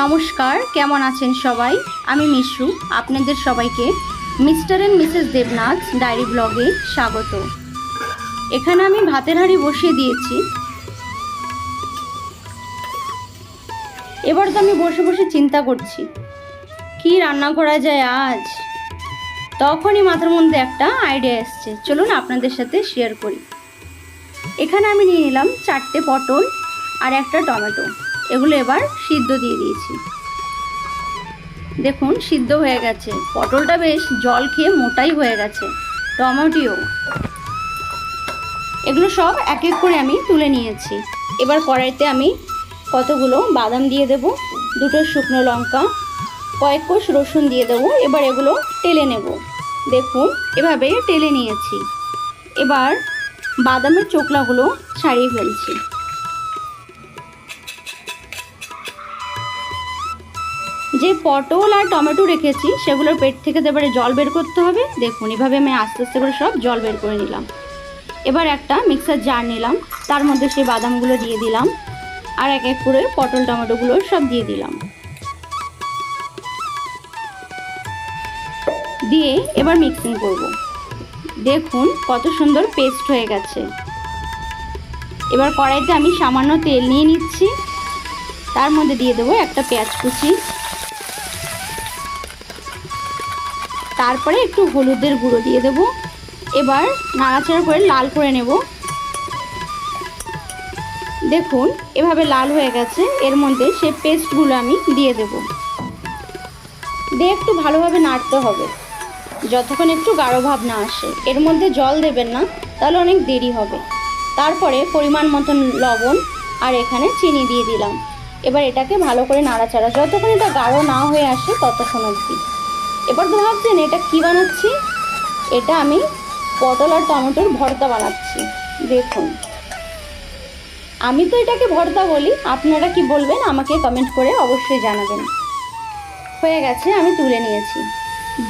নমস্কার, কেমন আছেন সবাই? আমি মিশু, আপনাদের সবাইকে mister and Mrs Debnath diary ব্লগে স্বাগত। এখানে আমি ভাতের হাঁড়ি বসিয়ে দিয়েছি। এবার তো আমি বসে বসে চিন্তা করছি, কি রান্না করা যায় আজ? তখনই মাথার মধ্যে একটা আইডিয়া এসছে, চলুন আপনাদের সাথে শেয়ার করি। এখানে আমি নিয়ে নিলাম চারটে পটল আর একটা টমেটো। এগুলো এবার সিদ্ধ দিয়ে দিয়েছি। দেখুন, সিদ্ধ হয়ে গেছে। পটলটা বেশ জল খেয়ে মোটাই হয়ে গেছে। টমেটোও। এগুলো সব এক এক করে আমি তুলে নিয়েছি। এবার কড়াইতে আমি কতগুলো বাদাম দিয়ে দেব, দুটো শুকনো লঙ্কা, কয়েক কোষ রসুন দিয়ে দেবো, এবার এগুলো টেলে নেব। দেখুন, এভাবে টেলে নিয়েছি। এবার বাদামের চোকলাগুলো ছাড়িয়ে ফেলছি। যে পটল আর টমেটো রেখেছি, সেগুলোর পেট থেকে তো এবারে জল বের করতে হবে। দেখুন, এভাবে আমি আস্তে আস্তে করে সব জল বের করে নিলাম। এবার একটা মিক্সার জার নিলাম, তার মধ্যে সেই বাদামগুলো দিয়ে দিলাম, আর এক এক করে পটল, টমেটোগুলো সব দিয়ে দিলাম। দিয়ে এবার মিক্সিং করব। দেখুন, কত সুন্দর পেস্ট হয়ে গেছে। এবার কড়াইতে আমি সামান্য তেল নিয়ে নিচ্ছি। তার মধ্যে দিয়ে দেবো একটা পেঁয়াজ কুচি। তারপরে একটু হলুদের গুঁড়ো দিয়ে দেব। এবার নাড়াচাড়া করে লাল করে নেব। দেখুন, এভাবে লাল হয়ে গেছে। এর মধ্যে সে পেস্টগুলো আমি দিয়ে দেব। দিয়ে একটু ভালোভাবে নাড়তে হবে। যতক্ষণ একটু গাঢ় ভাব না আসে। এর মধ্যে জল দেবেন না, তাহলে অনেক দেরি হবে। তারপরে পরিমাণ মতন লবণ আর এখানে চিনি দিয়ে দিলাম। এবার এটাকে ভালো করে নাড়াচাড়া। যতক্ষণ এটা গাঢ় না হয়ে আসে, ততক্ষণ অবধি। এবার তো ভাবছেন এটা কি বানাচ্ছি? এটা আমি পটল আর টমেটোর ভর্তা বানাচ্ছি। দেখুন। আমি তো এটাকে ভর্তা বলি, আপনারা কি বলবেন আমাকে কমেন্ট করে অবশ্যই জানাবেন। হয়ে গেছে, আমি তুলে নিয়েছি।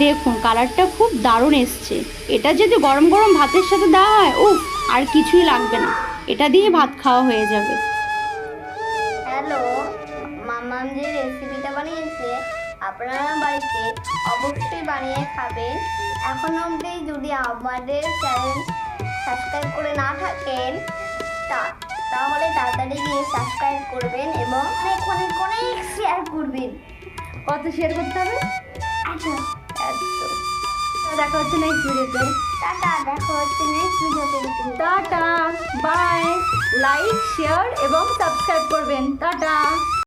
দেখুন কালারটা খুব দারুণ এসছে। এটা যদি গরম গরম ভাতের সাথে দেওয়া হয়, উফ, আর কিছুই লাগবে না। এটা দিয়ে ভাত খাওয়া হয়ে যাবে। হ্যালো মামাম যে রেসিপিটা বানিয়েছে আপনারা বাড়িতে অবশ্যই বানিয়ে খাবেন। এখন অবধি যদি আমাদের চ্যানেল সাবস্ক্রাইব করে না থাকেন, তা তাহলে তাড়াতাড়ি গিয়ে সাবস্ক্রাইব করবেন এবং অনেক অনেক অনেক শেয়ার করবেন। কত শেয়ার করতে হবে? আচ্ছা দেখা হচ্ছে নেক্সট ভিডিওতে টাটা, দেখা হচ্ছে নেক্সট ভিডিওতে টাটা বাই লাইক শেয়ার এবং সাবস্ক্রাইব করবেন। টাটা।